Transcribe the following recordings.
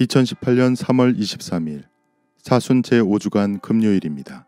2018년 3월 23일 사순 제5주간 금요일입니다.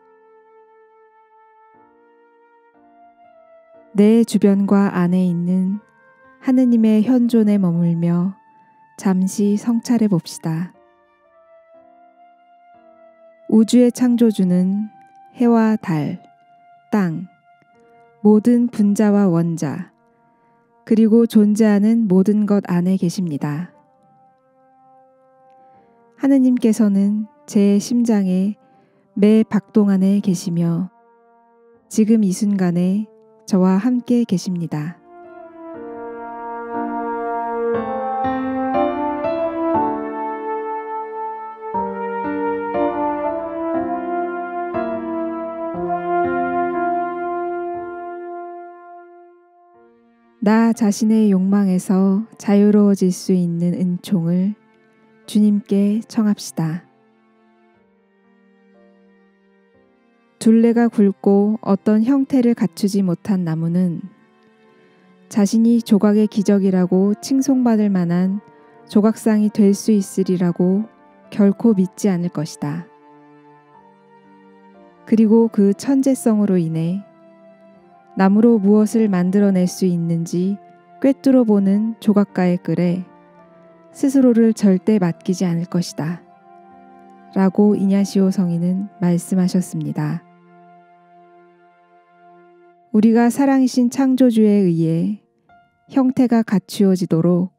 내 주변과 안에 있는 하느님의 현존에 머물며 잠시 성찰해 봅시다. 우주의 창조주는 해와 달, 땅, 모든 분자와 원자, 그리고 존재하는 모든 것 안에 계십니다. 하느님께서는 제 심장의 매 박동 안에 계시며 지금 이 순간에 저와 함께 계십니다. 나 자신의 욕망에서 자유로워질 수 있는 은총을 주님께 청합시다. 둘레가 굵고 어떤 형태를 갖추지 못한 나무는 자신이 조각의 기적이라고 칭송받을 만한 조각상이 될 수 있으리라고 결코 믿지 않을 것이다. 그리고 그 천재성으로 인해 나무로 무엇을 만들어낼 수 있는지 꿰뚫어 보는 조각가의 글에 스스로를 절대 맡기지 않을 것이다. 라고 이냐시오 성인은 말씀하셨습니다. 우리가 사랑이신 창조주에 의해 형태가 갖추어지도록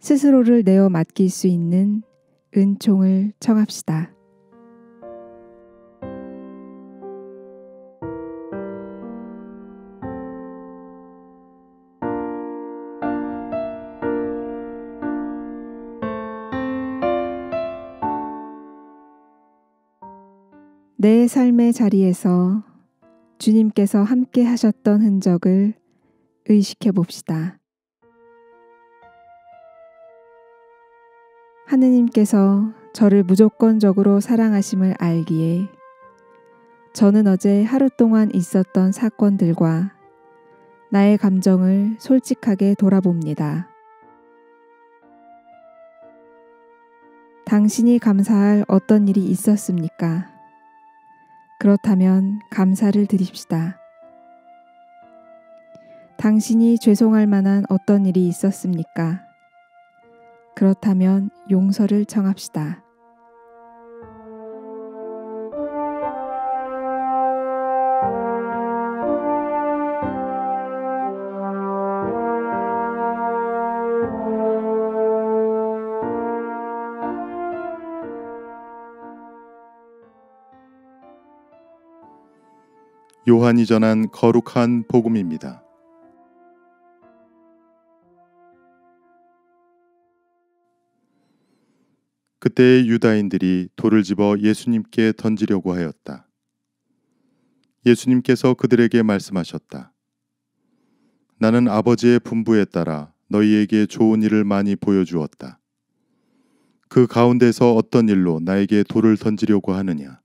스스로를 내어 맡길 수 있는 은총을 청합시다. 내 삶의 자리에서 주님께서 함께 하셨던 흔적을 의식해 봅시다. 하느님께서 저를 무조건적으로 사랑하심을 알기에 저는 어제 하루 동안 있었던 사건들과 나의 감정을 솔직하게 돌아봅니다. 당신이 감사할 어떤 일이 있었습니까? 그렇다면 감사를 드립시다. 당신이 죄송할 만한 어떤 일이 있었습니까? 그렇다면 용서를 청합시다. 요한이 전한 거룩한 복음입니다. 그때 유다인들이 돌을 집어 예수님께 던지려고 하였다. 예수님께서 그들에게 말씀하셨다. 나는 아버지의 분부에 따라 너희에게 좋은 일을 많이 보여주었다. 그 가운데서 어떤 일로 나에게 돌을 던지려고 하느냐?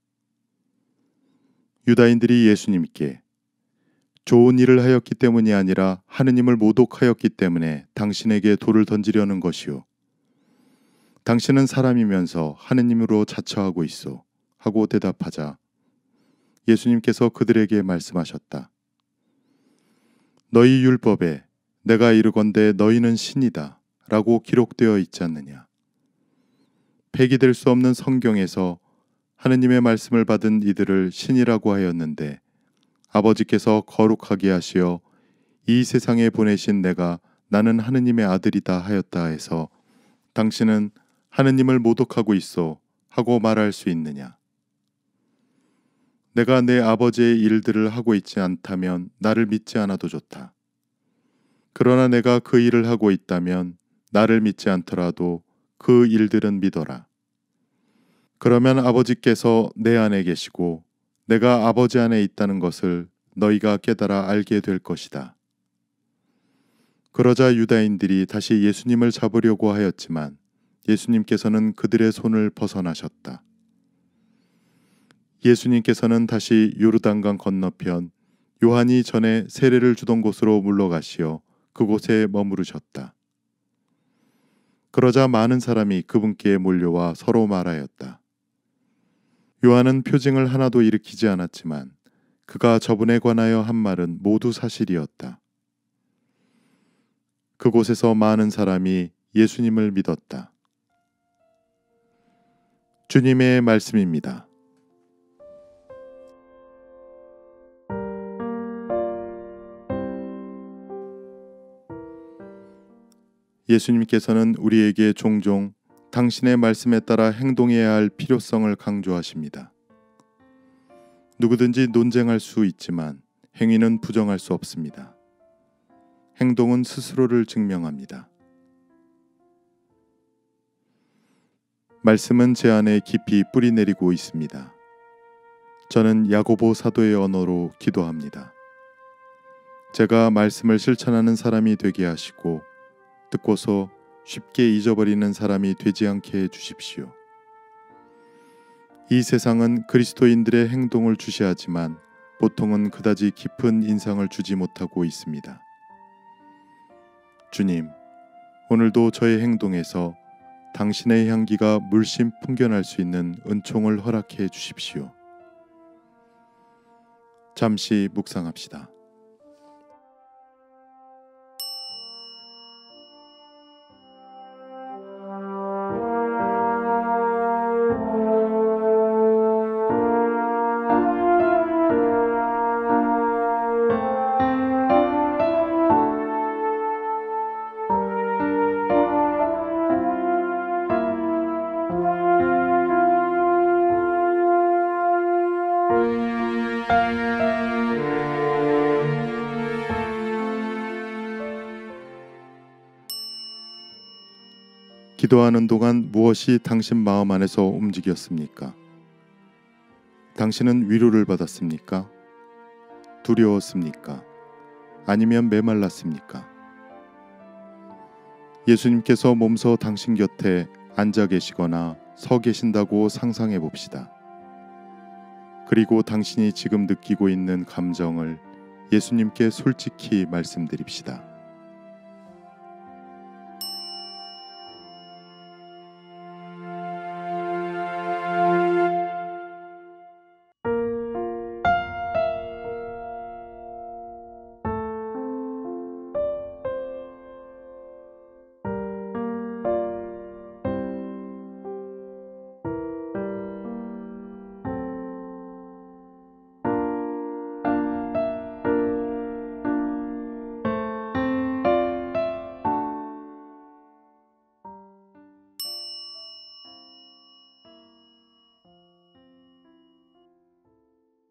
유다인들이 예수님께 좋은 일을 하였기 때문이 아니라 하느님을 모독하였기 때문에 당신에게 돌을 던지려는 것이요. 당신은 사람이면서 하느님으로 자처하고 있어. 하고 대답하자 예수님께서 그들에게 말씀하셨다. 너희 율법에 내가 이르건대 너희는 신이다. 라고 기록되어 있지 않느냐. 폐기될 수 없는 성경에서 하느님의 말씀을 받은 이들을 신이라고 하였는데 아버지께서 거룩하게 하시어 이 세상에 보내신 내가 나는 하느님의 아들이다 하였다 해서 당신은 하느님을 모독하고 있어 하고 말할 수 있느냐? 내가 내 아버지의 일들을 하고 있지 않다면 나를 믿지 않아도 좋다. 그러나 내가 그 일을 하고 있다면 나를 믿지 않더라도 그 일들은 믿어라. 그러면 아버지께서 내 안에 계시고 내가 아버지 안에 있다는 것을 너희가 깨달아 알게 될 것이다. 그러자 유다인들이 다시 예수님을 잡으려고 하였지만 예수님께서는 그들의 손을 벗어나셨다. 예수님께서는 다시 요르단강 건너편 요한이 전에 세례를 주던 곳으로 물러가시어 그곳에 머무르셨다. 그러자 많은 사람이 그분께 몰려와 서로 말하였다. 요한은 표징을 하나도 일으키지 않았지만 그가 저분에 관하여 한 말은 모두 사실이었다. 그곳에서 많은 사람이 예수님을 믿었다. 주님의 말씀입니다. 예수님께서는 우리에게 종종 당신의 말씀에 따라 행동해야 할 필요성을 강조하십니다. 누구든지 논쟁할 수 있지만 행위는 부정할 수 없습니다. 행동은 스스로를 증명합니다. 말씀은 제 안에 깊이 뿌리 내리고 있습니다. 저는 야고보 사도의 언어로 기도합니다. 제가 말씀을 실천하는 사람이 되게 하시고 듣고서 쉽게 잊어버리는 사람이 되지 않게 해 주십시오. 이 세상은 그리스도인들의 행동을 주시하지만 보통은 그다지 깊은 인상을 주지 못하고 있습니다. 주님, 오늘도 저의 행동에서 당신의 향기가 물씬 풍겨날 수 있는 은총을 허락해 주십시오. 잠시 묵상합시다. 기도하는 동안 무엇이 당신 마음 안에서 움직였습니까? 당신은 위로를 받았습니까? 두려웠습니까? 아니면 메말랐습니까? 예수님께서 몸소 당신 곁에 앉아 계시거나 서 계신다고 상상해 봅시다. 그리고 당신이 지금 느끼고 있는 감정을 예수님께 솔직히 말씀드립시다.